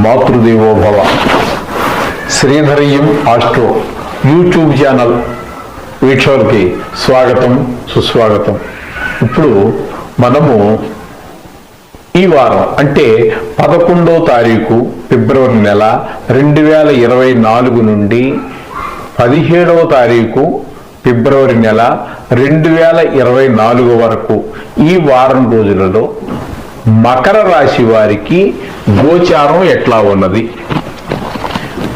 Matrudevobhava Sridhariyam astro YouTube channel వీక్షకులకి స్వాగతం సుస్వాగతం. ఇప్పుడు మనము ఈ వారం అంటే పదకొండో తారీఖు ఫిబ్రవరి నెల రెండు వేల ఇరవై నాలుగు నుండి పదిహేడవ తారీఖు ఫిబ్రవరి నెల రెండు వేల ఇరవై నాలుగు వరకు ఈ వారం రోజులలో మకర రాశి వారికి గోచారం ఎట్లా ఉన్నది?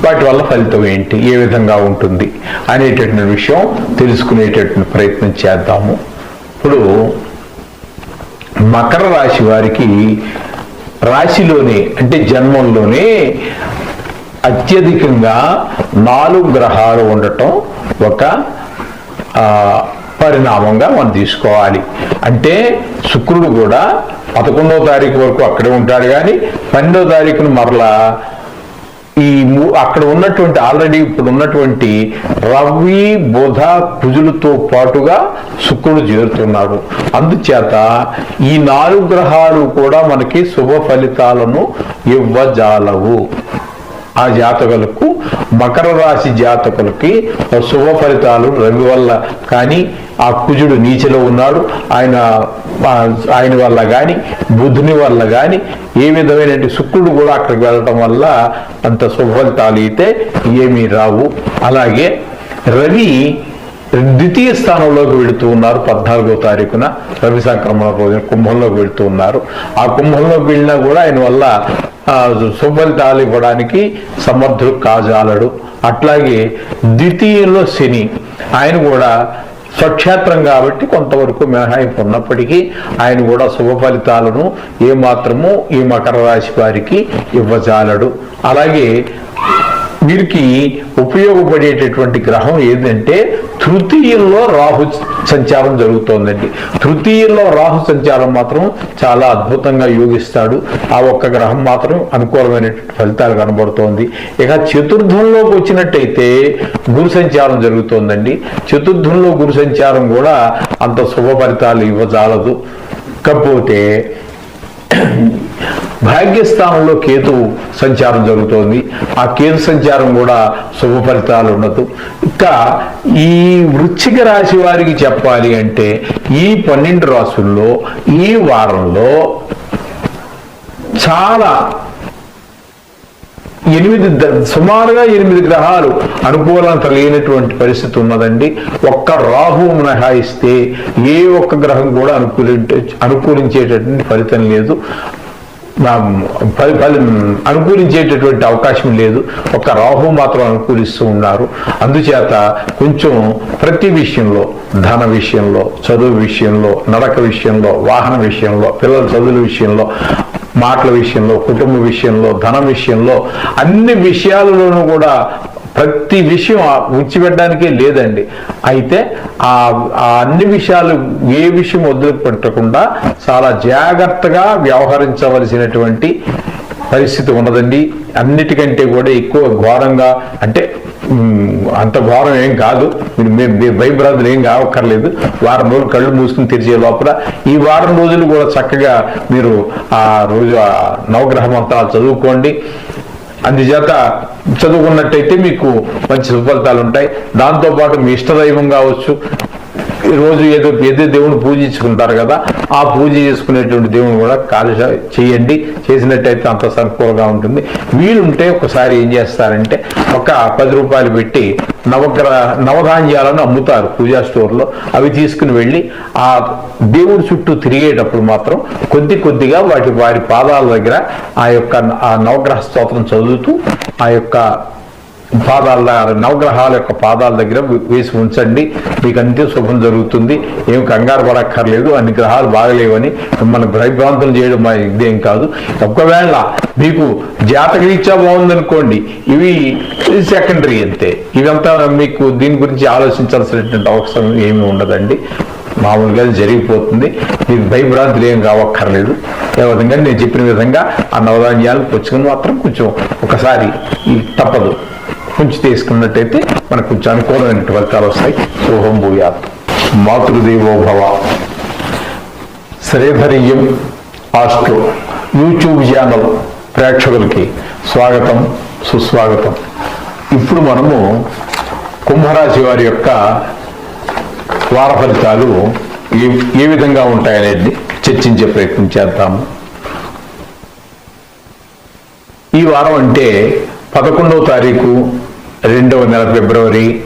వాటి వల్ల ఫలితం ఏంటి? ఏ విధంగా ఉంటుంది? అనేటటువంటి విషయం తెలుసుకునేటటువంటి ప్రయత్నం చేద్దాము. ఇప్పుడు మకర రాశి వారికి రాశిలోనే అంటే జన్మంలోనే అత్యధికంగా నాలుగు గ్రహాలు ఉండటం ఒక పరిణామంగా మనం తీసుకోవాలి. అంటే శుక్రుడు కూడా పదకొండవ తారీఖు వరకు అక్కడే ఉంటాడు కానీ పన్నెండవ తారీఖును మరలా ఈ అక్కడ ఉన్నటువంటి ఆల్రెడీ ఇప్పుడు ఉన్నటువంటి రవి బుధ కుజులతో పాటుగా శుక్రుడు చేరుతున్నాడు. అందుచేత ఈ నాలుగు గ్రహాలు కూడా మనకి శుభ ఫలితాలను ఇవ్వజాలవు. ఆ జాతకులకు మకర రాశి జాతకులకి శుభ ఫలితాలు రవి వల్ల. కానీ ఆ కుజుడు నీచలో ఉన్నాడు. ఆయన ఆయన వల్ల కానీ బుధుని వల్ల కానీ ఏ విధమైన శుక్రుడు కూడా అక్కడికి వెళ్ళటం వల్ల అంత శుభ ఫలితాలు అయితే ఏమీ రావు. అలాగే రవి ద్వితీయ స్థానంలోకి వెళుతూ ఉన్నారు. పద్నాలుగో తారీఖున రవి సంక్రమణ రోజున కుంభంలోకి వెళుతూ ఉన్నారు. ఆ కుంభంలోకి వెళ్ళినా కూడా ఆయన వల్ల సుఫలితాలు ఇవ్వడానికి సమర్థుడు కాజాలడు. అట్లాగే ద్వితీయంలో శని ఆయన కూడా స్వక్షేత్రం కాబట్టి కొంతవరకు మినహాయింపు ఉన్నప్పటికీ ఆయన కూడా శుభ ఫలితాలను ఏమాత్రము ఈ మకర రాశి వారికి ఇవ్వజాలడు. అలాగే వీరికి ఉపయోగపడేటటువంటి గ్రహం ఏంటంటే తృతీయంలో రాహు సంచారం జరుగుతోందండి. తృతీయంలో రాహు సంచారం మాత్రం చాలా అద్భుతంగా యోగిస్తాడు. ఆ ఒక్క గ్రహం మాత్రం అనుకూలమైన ఫలితాలు కనబడుతోంది. ఇక చతుర్థంలోకి వచ్చినట్టయితే గురు సంచారం జరుగుతోందండి. చతుర్థంలో గురు సంచారం కూడా అంత శుభ ఫలితాలు ఇవ్వజాలదు. కాకపోతే భాగ్యస్థానంలో కేతు సంచారం జరుగుతోంది. ఆ కేతు సంచారం కూడా శుభ ఫలితాలు ఉండదు. ఇంకా ఈ వృశ్చిక రాశి వారికి చెప్పాలి అంటే ఈ పన్నెండు రాసుల్లో ఈ వారంలో చాలా ఎనిమిది ద- సుమారుగా ఎనిమిది గ్రహాలు అనుకూలత లేనటువంటి పరిస్థితి ఉన్నదండి. ఒక్క రాహు మినహాయిస్తే ఏ ఒక్క గ్రహం కూడా అనుకూలించే అనుకూలించేటటువంటి ఫలితం లేదు. అనుకూలించేటటువంటి అవకాశం లేదు. ఒక రాహు మాత్రం అనుకూలిస్తూ ఉన్నారు. అందుచేత కొంచెం ప్రతి విషయంలో ధన విషయంలో చదువు విషయంలో నడక విషయంలో వాహన విషయంలో పిల్లల చదువుల విషయంలో మాటల విషయంలో కుటుంబ విషయంలో ధన విషయంలో అన్ని విషయాలలోనూ కూడా ప్రతి విషయం ఆ విడిచిపెట్టడానికే లేదండి. అయితే ఆ అన్ని విషయాలు ఏ విషయం వదిలిపెట్టకుండా చాలా జాగ్రత్తగా వ్యవహరించవలసినటువంటి పరిస్థితి ఉన్నదండి. అన్నిటికంటే కూడా ఎక్కువ ఘోరంగా అంటే అంత ఘోరం ఏం కాదు. మీరు భయభ్రాంతులు ఏం కావక్కర్లేదు. వారం రోజులు కళ్ళు మూసుకుని తెరిచే లోపల ఈ వారం రోజులు కూడా చక్కగా మీరు ఆ రోజు ఆ నవగ్రహ మంత్రాలు చదువుకోండి. అందుచేత చదువుకున్నట్టయితే మీకు మంచి సుఫలితాలు ఉంటాయి దాంతోపాటు మీ ఇష్టదైవం కావచ్చు రోజు ఏదో ఏదో దేవుని పూజించుకుంటారు కదా ఆ పూజ చేసుకునేటువంటి దేవుని కూడా కాలుష చేయండి. చేసినట్టయితే అంత సంకూలంగా ఉంటుంది. వీలుంటే ఒకసారి ఏం చేస్తారంటే ఒక పది రూపాయలు పెట్టి నవగ్రహ నవధాన్యాలను అమ్ముతారు పూజా స్టోర్లో. అవి తీసుకుని వెళ్ళి ఆ దేవుడి చుట్టూ తిరిగేటప్పుడు మాత్రం కొద్ది కొద్దిగా వాటి వారి పాదాల దగ్గర ఆ యొక్క ఆ నవగ్రహ స్తోత్రం చదువుతూ ఆ యొక్క పాదాల నవగ్రహాల యొక్క పాదాల దగ్గర వేసి ఉంచండి. మీకు అంతే శుభం జరుగుతుంది. ఏం కంగారు పడక్కర్లేదు. అన్ని గ్రహాలు బాగలేవని మిమ్మల్ని భయభ్రాంతులు చేయడం మా ఇదేం కాదు. ఒకవేళ మీకు జాతకరీత్యా బాగుందనుకోండి ఇవి సెకండరీ అంతే. ఇదంతా మీకు దీని గురించి ఆలోచించాల్సినటువంటి అవసరం ఏమీ ఉండదండి. మామూలుగా అది జరిగిపోతుంది. మీకు భయభ్రాంతులు ఏం కావక్కర్లేదు. ఏ విధంగా నేను చెప్పిన విధంగా ఆ నవధాన్యాలు పుచ్చుకుని మాత్రం కొంచెం ఒకసారి తప్పదు. ఉంచి తీసుకున్నట్టయితే మనకు కొంచెం అనుకూలమైన ఫలితాలు వస్తాయి. శుభం భూయాత్. మాతృదేవో భవ. శ్రీధరియం ఆస్ట్రో యూట్యూబ్ ఛానల్ ప్రేక్షకులకి స్వాగతం సుస్వాగతం. ఇప్పుడు మనము కుంభరాశి వారి యొక్క వార ఫలితాలు ఏ ఏ విధంగా ఉంటాయనేది చర్చించే ప్రయత్నం చేద్దాము. ఈ వారం అంటే పదకొండవ తారీఖు రెండవ నెల ఫిబ్రవరి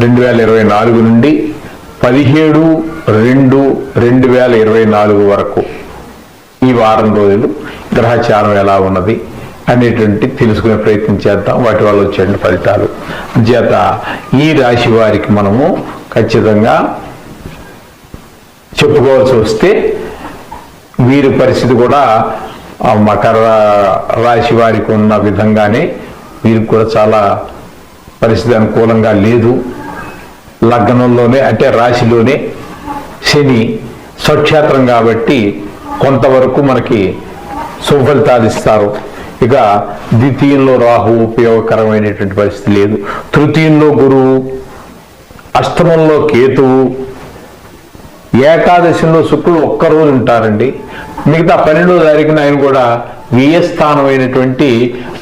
రెండు వేల ఇరవై నాలుగు నుండి పదిహేడు రెండు రెండు వేల ఇరవై నాలుగు వరకు ఈ వారం రోజులు గ్రహచారం ఎలా ఉన్నది అనేటువంటి తెలుసుకునే ప్రయత్నం చేద్దాం. వాటి వల్ల వచ్చే ఫలితాలు. చేత ఈ రాశి వారికి మనము ఖచ్చితంగా చెప్పుకోవాల్సి వస్తే వీరి పరిస్థితి కూడా మకర రాశి వారికి ఉన్న విధంగానే వీరికి కూడా చాలా పరిస్థితి అనుకూలంగా లేదు. లగ్నంలోనే అంటే రాశిలోనే శని స్వక్షేత్రం కాబట్టి కొంతవరకు మనకి సుఫలితాలు ఇస్తారు. ఇక ద్వితీయంలో రాహు ఉపయోగకరమైనటువంటి పరిస్థితి లేదు. తృతీయంలో గురువు అష్టమంలో కేతువు ఏకాదశిలో శుక్రుడు ఒక్కరోజు ఉంటారండి. మిగతా పన్నెండో తారీఖున ఆయన కూడా వ్యయ స్థానమైనటువంటి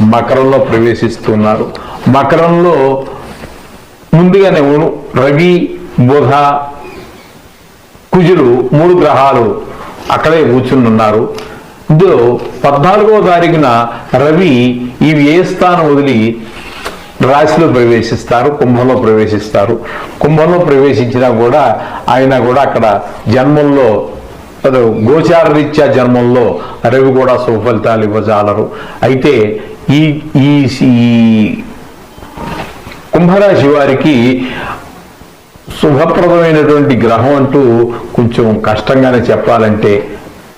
మకరంలో ప్రవేశిస్తున్నారు. మకరంలో ముందుగానే రవి బుధ కుజులు మూడు గ్రహాలు అక్కడే కూర్చుని ఉన్నారు ఇందులో పద్నాలుగవ తారీఖున రవి ఈ వ్యయస్థానం వదిలి రాశిలో ప్రవేశిస్తారు కుంభంలో ప్రవేశిస్తారు. కుంభంలో ప్రవేశించినా కూడా ఆయన కూడా అక్కడ జన్మంలో అదో గోచార రీత్యా జన్మంలో రవి కూడా సుఫలితాలు ఇవ్వజాలరు. అయితే ఈ ఈ ఈ కుంభరాశి వారికి శుభప్రదమైనటువంటి గ్రహం అంటూ కొంచెం కష్టంగానే చెప్పాలంటే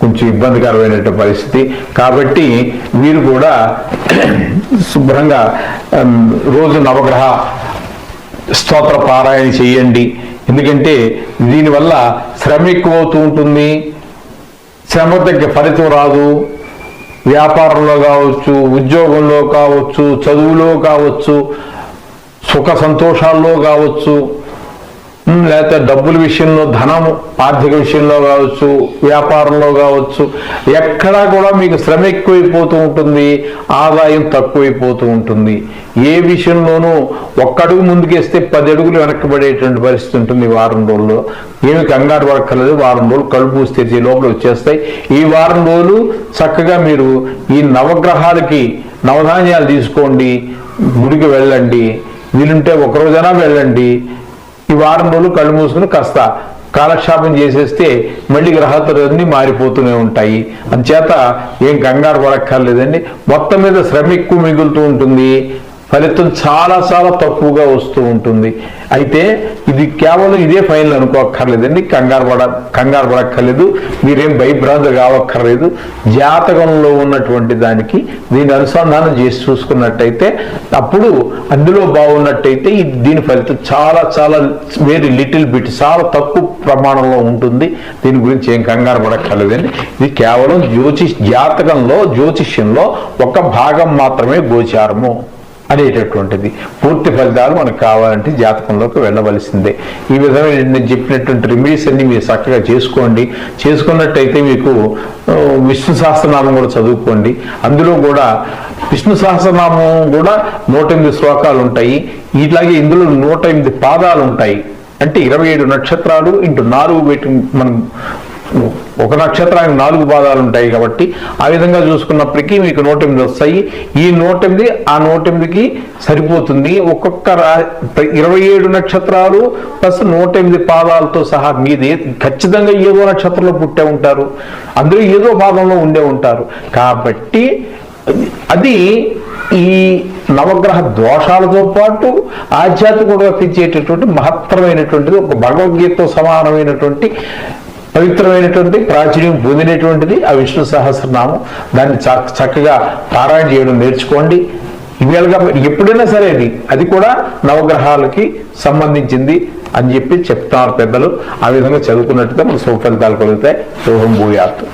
కొంచెం ఇబ్బందికరమైనటువంటి పరిస్థితి. కాబట్టి వీరు కూడా శుభ్రంగా రోజు నవగ్రహ స్తోత్ర పారాయణ చేయండి. ఎందుకంటే దీనివల్ల శ్రమ ఎక్కువ అవుతూ ఉంటుంది. శ్రమ తగ్గ ఫలితం రాదు. వ్యాపారంలో కావచ్చు ఉద్యోగంలో కావచ్చు చదువులో కావచ్చు సుఖ సంతోషాల్లో కావచ్చు లేకపోతే డబ్బుల విషయంలో ధనం ఆర్థిక విషయంలో కావచ్చు వ్యాపారంలో కావచ్చు ఎక్కడా కూడా మీకు శ్రమ ఎక్కువైపోతూ ఉంటుంది ఆదాయం తక్కువైపోతూ ఉంటుంది. ఏ విషయంలోనూ ఒక్కడుగు ముందుకేస్తే పది అడుగులు వెనక్కబడేటువంటి పరిస్థితి ఉంటుంది ఈ వారం రోజుల్లో. ఏమి కంగారు పడక్కర్లేదు వారం రోజులు కలుపు స్థితి లోపల వచ్చేస్తాయి. ఈ వారం రోజులు చక్కగా మీరు ఈ నవగ్రహాలకి నవధాన్యాలు తీసుకోండి గుడికి వెళ్ళండి వీలుంటే ఒకరోజైనా వెళ్ళండి ఈ వారం రోజులు కళ్ళు మూసుకుని కాస్త కాలక్షేపం చేసేస్తే మళ్ళీ గ్రహాలన్నీ మారిపోతూనే ఉంటాయి. అందుచేత ఏం కంగారు పడక్కర్లేదండి. మొత్తం మీద శ్రమ ఎక్కువ మిగులుతూ ఉంటుంది. ఫలితం చాలా చాలా తక్కువగా వస్తూ ఉంటుంది. అయితే ఇది కేవలం ఇదే ఫైనల్ అనుకోక్కర్లేదండి కంగారు పడ కంగారు పడక్కర్లేదు. మీరేం భయభ్రాంతి కావక్కర్లేదు. జాతకంలో ఉన్నటువంటి దానికి దీని అనుసంధానం చేసి చూసుకున్నట్టయితే అప్పుడు అందులో బాగున్నట్టయితే దీని ఫలితం చాలా చాలా వెరీ లిటిల్ బిట్ చాలా తక్కువ ప్రమాణంలో ఉంటుంది. దీని గురించి ఏం కంగారు పడక్కర్లేదండి ఇది కేవలం జ్యోతిష్ జాతకంలో జ్యోతిష్యంలో ఒక భాగం మాత్రమే గోచారము. అనేటటువంటిది పూర్తి ఫలితాలు మనకు కావాలంటే జాతకంలోకి వెళ్ళవలసిందే. ఈ విధమైన నేను చెప్పినటువంటి రెమెడీస్ అన్ని మీరు చక్కగా చేసుకోండి. చేసుకున్నట్టయితే మీకు విష్ణు సహస్రనామం కూడా చదువుకోండి. అందులో కూడా విష్ణు సహస్రనామం కూడా నూట ఎనిమిది శ్లోకాలు ఉంటాయి. ఇట్లాగే ఇందులో నూట ఎనిమిది పాదాలు ఉంటాయి. అంటే ఇరవై ఏడు నక్షత్రాలు ఇంటూ నాలుగు పెట్టి మనం ఒక నక్షత్రానికి నాలుగు పాదాలు ఉంటాయి కాబట్టి ఆ విధంగా చూసుకున్నప్పటికీ మీకు నూట ఎనిమిది వస్తాయి. ఈ నూటెనిమిది ఆ నూట సరిపోతుంది. ఒక్కొక్క రా- ఇరవై ఏడు నక్షత్రాలు ప్లస్ నూటెనిమిది పాదాలతో సహా మీది ఖచ్చితంగా ఏదో నక్షత్రంలో పుట్టే ఉంటారు. అందరూ ఏదో భాగంలో ఉండే ఉంటారు. కాబట్టి అది ఈ నవగ్రహ దోషాలతో పాటు ఆధ్యాత్మికంగా తెచ్చేటటువంటి మహత్తరమైనటువంటిది ఒక భగవద్గీతతో సమానమైనటువంటి పవిత్రమైనటువంటి ప్రాచుర్యం పొందినటువంటిది ఆ విష్ణు సహస్రనామం. దాన్ని చక్కగా పారాయణ చేయడం నేర్చుకోండి. ఇవేళగా ఎప్పుడైనా సరే అది అది కూడా నవగ్రహాలకి సంబంధించింది అని చెప్పి చెప్తారు పెద్దలు. ఆ విధంగా చదువుకున్నట్టుగా మనకు సుఫలితాలు కలుగుతాయి శుభం భూయాత్తు